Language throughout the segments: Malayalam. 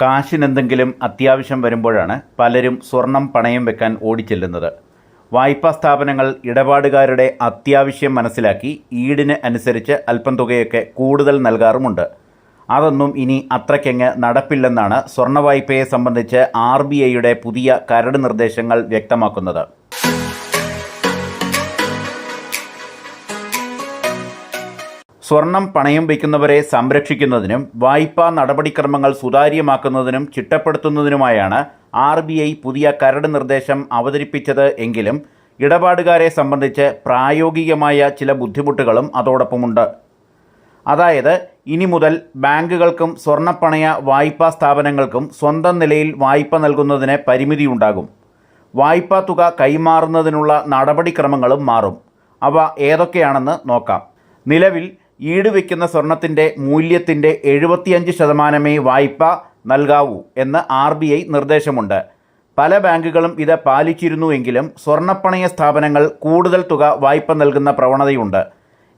കാശിനെന്തെങ്കിലും അത്യാവശ്യം വരുമ്പോഴാണ് പലരും സ്വർണം പണയം വെക്കാൻ ഓടിച്ചെല്ലുന്നത്. വായ്പാ സ്ഥാപനങ്ങൾ ഇടപാടുകാരുടെ അത്യാവശ്യം മനസ്സിലാക്കി ഈടിന് അനുസരിച്ച് അല്പം തുകയൊക്കെ കൂടുതൽ നൽകാറുമുണ്ട്. അതൊന്നും ഇനി അത്രയ്ക്കങ്ങ് നടപ്പില്ലെന്നാണ് സ്വർണ വായ്പയെ സംബന്ധിച്ച് ആർ ബി ഐയുടെ പുതിയ കരട് നിർദ്ദേശങ്ങൾ വ്യക്തമാക്കുന്നത്. സ്വർണം പണയം വയ്ക്കുന്നവരെ സംരക്ഷിക്കുന്നതിനും വായ്പാ നടപടിക്രമങ്ങൾ സുതാര്യമാക്കുന്നതിനും ചിട്ടപ്പെടുത്തുന്നതിനുമായാണ് ആർ ബി ഐ പുതിയ കരട് നിർദ്ദേശം അവതരിപ്പിച്ചത് എങ്കിലും ഇടപാടുകാരെ സംബന്ധിച്ച് പ്രായോഗികമായ ചില ബുദ്ധിമുട്ടുകളും അതോടൊപ്പമുണ്ട്. അതായത് ഇനി മുതൽ ബാങ്കുകൾക്കും സ്വർണപ്പണയ വായ്പാ സ്ഥാപനങ്ങൾക്കും സ്വന്തം നിലയിൽ വായ്പ നൽകുന്നതിന് പരിമിതിയുണ്ടാകും. വായ്പാ തുക കൈമാറുന്നതിനുള്ള നടപടിക്രമങ്ങളും മാറും. അവ ഏതൊക്കെയാണെന്ന് നോക്കാം. നിലവിൽ ഈട് വയ്ക്കുന്ന സ്വർണത്തിന്റെ മൂല്യത്തിന്റെ എഴുപത്തിയഞ്ച് ശതമാനമേ വായ്പ നൽകാവൂ എന്ന് ആർ ബി ഐ നിർദ്ദേശമുണ്ട്. പല ബാങ്കുകളും ഇത് പാലിച്ചിരുന്നുവെങ്കിലും സ്വർണപ്പണയ സ്ഥാപനങ്ങൾ കൂടുതൽ തുക വായ്പ നൽകുന്ന പ്രവണതയുണ്ട്.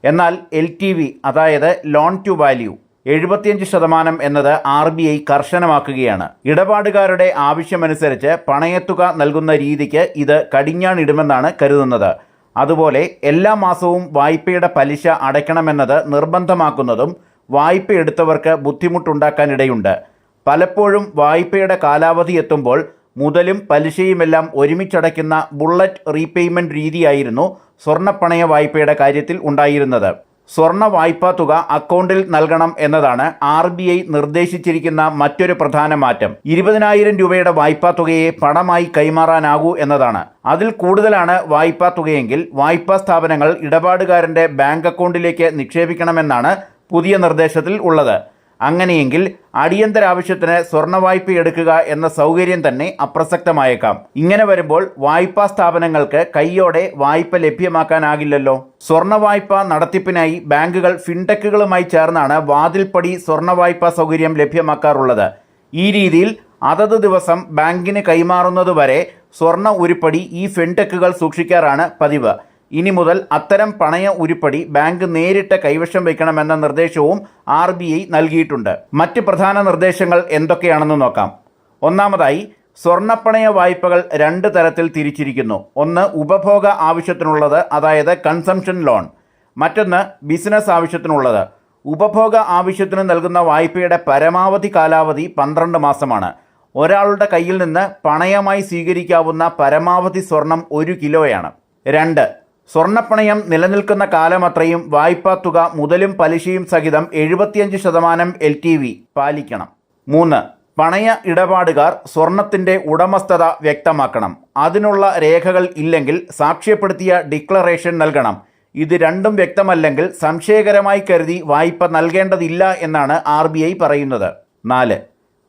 എന്നാൽ എൽ ടി വി അതായത് ലോൺ ടു വാല്യൂ എഴുപത്തിയഞ്ച് ശതമാനം എന്നത് ആർ ബി ഐ കർശനമാക്കുകയാണ്. ഇടപാടുകാരുടെ ആവശ്യമനുസരിച്ച് പണയത്തുക നൽകുന്ന രീതിക്ക് ഇത് കടിഞ്ഞാണിടുമെന്നാണ് കരുതുന്നത്. അതുപോലെ എല്ലാ മാസവും വായ്പയുടെ പലിശ അടയ്ക്കണമെന്നത് നിർബന്ധമാക്കുന്നതും വായ്പ എടുത്തവർക്ക് ബുദ്ധിമുട്ടുണ്ടാക്കാനിടയുണ്ട്. പലപ്പോഴും വായ്പയുടെ കാലാവധി എത്തുമ്പോൾ മുതലും പലിശയുമെല്ലാം ഒരുമിച്ചടയ്ക്കുന്ന ബുള്ളറ്റ് റീപേയ്മെന്റ് രീതിയായിരുന്നു സ്വർണപ്പണയ വായ്പയുടെ കാര്യത്തിൽ ഉണ്ടായിരുന്നത്. സ്വർണ വായ്പാ തുക അക്കൗണ്ടിൽ നൽകണം എന്നതാണ് ആർ ബി ഐ നിർദ്ദേശിച്ചിരിക്കുന്ന മറ്റൊരു പ്രധാന മാറ്റം. ഇരുപതിനായിരം രൂപയുടെ വായ്പാ തുകയെ പണമായി കൈമാറാനാകൂ എന്നതാണ്. അതിൽ കൂടുതലാണ് വായ്പാ തുകയെങ്കിൽ വായ്പാ സ്ഥാപനങ്ങൾ ഇടപാടുകാരന്റെ ബാങ്ക് അക്കൗണ്ടിലേക്ക് നിക്ഷേപിക്കണമെന്നാണ് പുതിയ നിർദ്ദേശത്തിൽ ഉള്ളത്. അങ്ങനെയെങ്കിൽ അടിയന്തര ആവശ്യത്തിന് സ്വർണ വായ്പ എടുക്കുക എന്ന സൗകര്യം തന്നെ അപ്രസക്തമായേക്കാം. ഇങ്ങനെ വരുമ്പോൾ വായ്പാ സ്ഥാപനങ്ങൾക്ക് കൈയോടെ വായ്പ ലഭ്യമാക്കാനാകില്ലല്ലോ. സ്വർണ വായ്പ നടത്തിപ്പിനായി ബാങ്കുകൾ ഫിൻടെക്കുകളുമായി ചേർന്നാണ് വാതിൽപ്പടി സ്വർണ വായ്പാ സൗകര്യം ലഭ്യമാക്കാറുള്ളത്. ഈ രീതിയിൽ അതത് ദിവസം ബാങ്കിന് കൈമാറുന്നതുവരെ സ്വർണ ഉരുപ്പടി ഈ ഫിൻടെക്കുകൾ സൂക്ഷിക്കാറാണ് പതിവ്. ഇനി മുതൽ അത്തരം പണയ ഉരുപ്പടി ബാങ്ക് നേരിട്ട് കൈവശം വയ്ക്കണമെന്ന നിർദ്ദേശവും ആർ ബി ഐ നൽകിയിട്ടുണ്ട്. മറ്റ് പ്രധാന നിർദ്ദേശങ്ങൾ എന്തൊക്കെയാണെന്ന് നോക്കാം. ഒന്നാമതായി സ്വർണപ്പണയ വായ്പകൾ രണ്ട് തരത്തിൽ തിരിച്ചിരിക്കുന്നു. ഒന്ന് ഉപഭോഗ ആവശ്യത്തിനുള്ളത് അതായത് കൺസംഷൻ ലോൺ. മറ്റൊന്ന് ബിസിനസ് ആവശ്യത്തിനുള്ളത്. ഉപഭോഗ ആവശ്യത്തിന് നൽകുന്ന വായ്പയുടെ പരമാവധി കാലാവധി പന്ത്രണ്ട് മാസമാണ്. ഒരാളുടെ കയ്യിൽ നിന്ന് പണയമായി സ്വീകരിക്കാവുന്ന പരമാവധി സ്വർണം ഒരു കിലോയാണ്. രണ്ട് സ്വർണപ്പണയം നിലനിൽക്കുന്ന കാലമത്രയും വായ്പാ തുക മുതലും പലിശയും സഹിതം എഴുപത്തിയഞ്ച് ശതമാനം എൽ ടി വി പാലിക്കണം. മൂന്ന് പണയ ഇടപാടുകാർ സ്വർണത്തിന്റെ ഉടമസ്ഥത വ്യക്തമാക്കണം. അതിനുള്ള രേഖകൾ ഇല്ലെങ്കിൽ സാക്ഷ്യപ്പെടുത്തിയ ഡിക്ലറേഷൻ നൽകണം. ഇത് രണ്ടും വ്യക്തമല്ലെങ്കിൽ സംശയകരമായി കരുതി വായ്പ നൽകേണ്ടതില്ല എന്നാണ് ആർ പറയുന്നത്. നാല്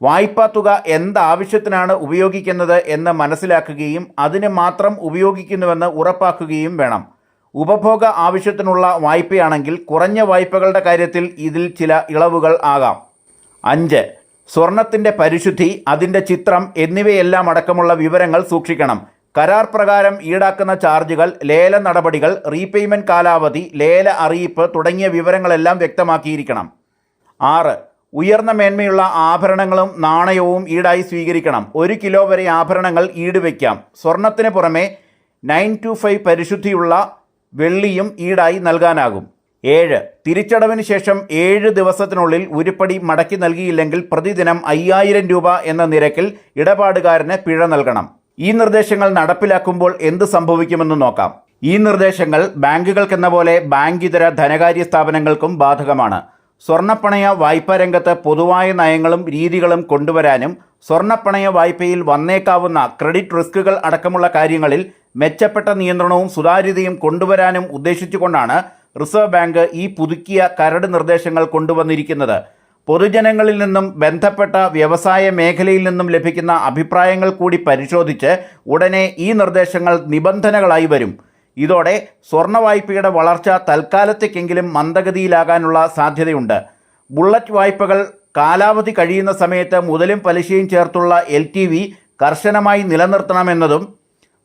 വായ്പാ തുക എന്താവശ്യത്തിനാണ് ഉപയോഗിക്കുന്നത് എന്ന് മനസ്സിലാക്കുകയും അതിന് മാത്രം ഉപയോഗിക്കുന്നുവെന്ന് ഉറപ്പാക്കുകയും വേണം. ഉപഭോഗ ആവശ്യത്തിനുള്ള വായ്പയാണെങ്കിൽ കുറഞ്ഞ വായ്പകളുടെ കാര്യത്തിൽ ഇതിൽ ചില ഇളവുകൾ ആകാം. അഞ്ച്. സ്വർണത്തിന്റെ പരിശുദ്ധി അതിന്റെ ചിത്രം എന്നിവയെല്ലാം അടക്കമുള്ള വിവരങ്ങൾ സൂക്ഷിക്കണം. കരാർ പ്രകാരം ഈടാക്കുന്ന ചാർജുകൾ ലേല നടപടികൾ റീപേയ്മെന്റ് കാലാവധി ലേല അറിയിപ്പ് തുടങ്ങിയ വിവരങ്ങളെല്ലാം വ്യക്തമാക്കിയിരിക്കണം. ആറ്. ഉയർന്ന മേന്മയുള്ള ആഭരണങ്ങളും നാണയവും ഈടായി സ്വീകരിക്കണം. ഒരു കിലോ വരെ ആഭരണങ്ങൾ ഈട് വയ്ക്കാം സ്വർണത്തിന് പുറമെ നയൻ ടു ഫൈവ് പരിശുദ്ധിയുള്ള വെള്ളിയും ഈടായി നൽകാനാകും. ഏഴ് തിരിച്ചടവിന് ശേഷം ഏഴ് ദിവസത്തിനുള്ളിൽ ഉരുപ്പടി മടക്കി നൽകിയില്ലെങ്കിൽ പ്രതിദിനം അയ്യായിരം രൂപ എന്ന നിരക്കിൽ ഇടപാടുകാരന് പിഴ നൽകണം. ഈ നിർദ്ദേശങ്ങൾ നടപ്പിലാക്കുമ്പോൾ എന്ത് സംഭവിക്കുമെന്ന് നോക്കാം. ഈ നിർദ്ദേശങ്ങൾ ബാങ്കുകൾക്കെന്ന പോലെ ബാങ്കിതര ധനകാര്യ സ്ഥാപനങ്ങൾക്കും ബാധകമാണ്. സ്വർണപ്പണയ വായ്പാ രംഗത്ത് പൊതുവായ നയങ്ങളും രീതികളും കൊണ്ടുവരാനും സ്വർണപ്പണയ വായ്പയിൽ വന്നേക്കാവുന്ന ക്രെഡിറ്റ് റിസ്കുകൾ അടക്കമുള്ള കാര്യങ്ങളിൽ മെച്ചപ്പെട്ട നിയന്ത്രണവും സുതാര്യതയും കൊണ്ടുവരാനും ഉദ്ദേശിച്ചുകൊണ്ടാണ് റിസർവ് ബാങ്ക് ഈ പുതുക്കിയ കരട് നിർദ്ദേശങ്ങൾ കൊണ്ടുവന്നിരിക്കുന്നത്. പൊതുജനങ്ങളിൽ നിന്നും ബന്ധപ്പെട്ട വ്യവസായ മേഖലയിൽ നിന്നും ലഭിക്കുന്ന അഭിപ്രായങ്ങൾ കൂടി പരിശോധിച്ച് ഉടനെ ഈ നിർദ്ദേശങ്ങൾ നിബന്ധനകളായി വരും. ഇതോടെ സ്വർണ വായ്പയുടെ വളർച്ച തൽക്കാലത്തേക്കെങ്കിലും മന്ദഗതിയിലാകാനുള്ള സാധ്യതയുണ്ട്. ബുള്ളറ്റ് വായ്പകൾ കാലാവധി കഴിയുന്ന സമയത്ത് മുതലും പലിശയും ചേർത്തുള്ള എൽ ടി വി കർശനമായി നിലനിർത്തണമെന്നതും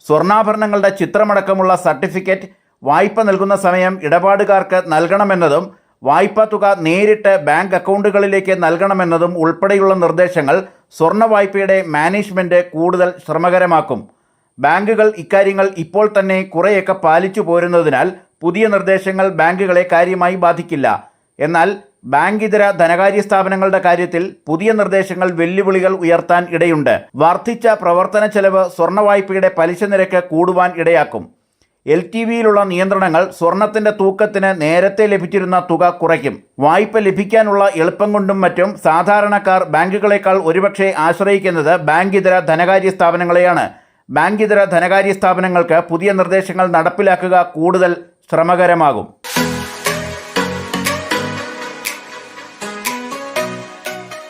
സ്വർണാഭരണങ്ങളുടെ ചിത്രമടക്കമുള്ള സർട്ടിഫിക്കറ്റ് വായ്പ നൽകുന്ന സമയം ഇടപാടുകാർക്ക് നൽകണമെന്നതും വായ്പാ തുക നേരിട്ട് ബാങ്ക് അക്കൗണ്ടുകളിലേക്ക് നൽകണമെന്നതും ഉൾപ്പെടെയുള്ള നിർദ്ദേശങ്ങൾ സ്വർണ വായ്പയുടെ മാനേജ്മെന്റ് കൂടുതൽ ശ്രമകരമാക്കും. ബാങ്കുകൾ ഇക്കാര്യങ്ങൾ ഇപ്പോൾ തന്നെ കുറേയൊക്കെ പാലിച്ചു പോരുന്നതിനാൽ പുതിയ നിർദ്ദേശങ്ങൾ ബാങ്കുകളെ കാര്യമായി ബാധിക്കില്ല. എന്നാൽ ബാങ്കിതര ധനകാര്യ സ്ഥാപനങ്ങളുടെ കാര്യത്തിൽ പുതിയ നിർദ്ദേശങ്ങൾ വെല്ലുവിളികൾ ഉയർത്താൻ ഇടയുണ്ട്. വർദ്ധിച്ച പ്രവർത്തന ചെലവ് സ്വർണ വായ്പയുടെ പലിശ നിരക്ക് കൂടുവാൻ ഇടയാക്കും. എൽ ടി വിയിലുള്ള നിയന്ത്രണങ്ങൾ സ്വർണത്തിന്റെ തൂക്കത്തിന് നേരത്തെ ലഭിച്ചിരുന്ന തുക കുറയ്ക്കും. വായ്പ ലഭിക്കാനുള്ള എളുപ്പം കൊണ്ടും മറ്റും സാധാരണക്കാർ ബാങ്കുകളെക്കാൾ ഒരുപക്ഷെ ആശ്രയിക്കുന്നത് ബാങ്കിതര ധനകാര്യ സ്ഥാപനങ്ങളെയാണ്. ബാങ്ക് ഇതര ധനകാര്യ സ്ഥാപനങ്ങൾക്ക് പുതിയ നിർദ്ദേശങ്ങൾ നടപ്പിലാക്കുക കൂടുതൽ ശ്രമകരമാകും.